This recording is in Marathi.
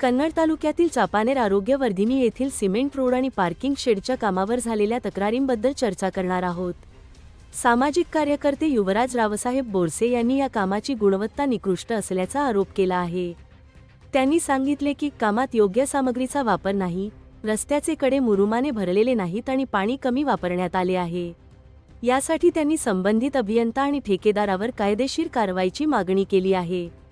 कन्नड तालुक्यातील चापानेर आरोग्यवर्धिनी येथील सिमेंट रोड आणि पार्किंग शेडच्या कामावर झालेल्या तक्रारींबद्दल चर्चा करणार आहोत. सामाजिक कार्यकर्ते युवराज रावसाहेब बोरसे यांनी या कामाची गुणवत्ता निकृष्ट असल्याचा आरोप केला आहे. त्यांनी सांगितले की कामात योग्य सामग्रीचा वापर नाही रस्त्याचे कडे मुरुमाने भरलेले नाहीत आणि पाणी कमी वापरण्यात आले आहे. यासाठी त्यांनी संबंधित अभियंता आणि ठेकेदारावर कायदेशीर कारवाईची मागणी केली आहे.